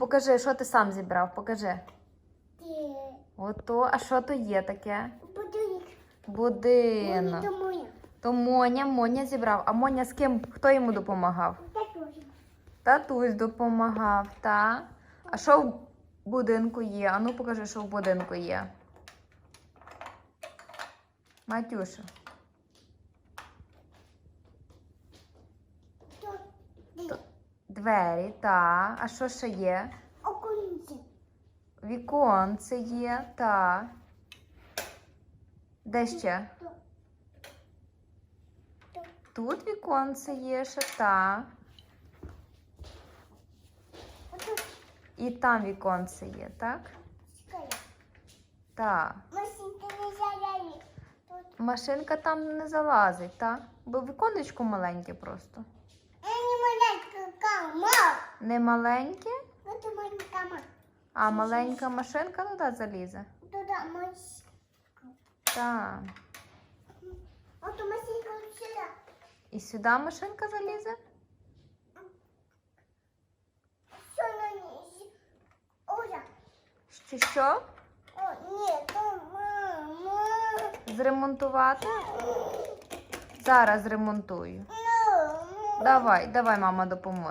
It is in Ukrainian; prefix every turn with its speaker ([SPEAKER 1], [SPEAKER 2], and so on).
[SPEAKER 1] Покажи, що ти сам зібрав, покажи. Ото, а що то є таке?
[SPEAKER 2] Будинок.
[SPEAKER 1] Будинок.
[SPEAKER 2] Мені моя.
[SPEAKER 1] То Моня, Моня зібрав. А Моня з ким? Хто йому допомагав?
[SPEAKER 2] Так тоже.
[SPEAKER 1] Татусь допомагав, та? А що в будинку є? Ану покажи, що в будинку є. Матюша.
[SPEAKER 2] То. Ти.
[SPEAKER 1] Двері, та. А що ще є?
[SPEAKER 2] Окунці.
[SPEAKER 1] Віконце є, та. Де ще? Тут віконце є ще, та. І там віконце є, так? Так.
[SPEAKER 2] Машинка не. Тут.
[SPEAKER 1] Машинка там не залазить, так? Бо віконечко маленьке просто.
[SPEAKER 2] Я не маленька кама.
[SPEAKER 1] Не маленьке,
[SPEAKER 2] Это маленькая кама.
[SPEAKER 1] а маленька машинка туди залізе.
[SPEAKER 2] Туда машинка.
[SPEAKER 1] Так.
[SPEAKER 2] А то машинка сюда.
[SPEAKER 1] І сюди машинка залізе?
[SPEAKER 2] Что на ней? Оза.
[SPEAKER 1] Чи що?
[SPEAKER 2] О, нет, то мама.
[SPEAKER 1] Зремонтувати? Зараз зремонтую.
[SPEAKER 2] Ну,
[SPEAKER 1] Давай, давай, мама допоможе.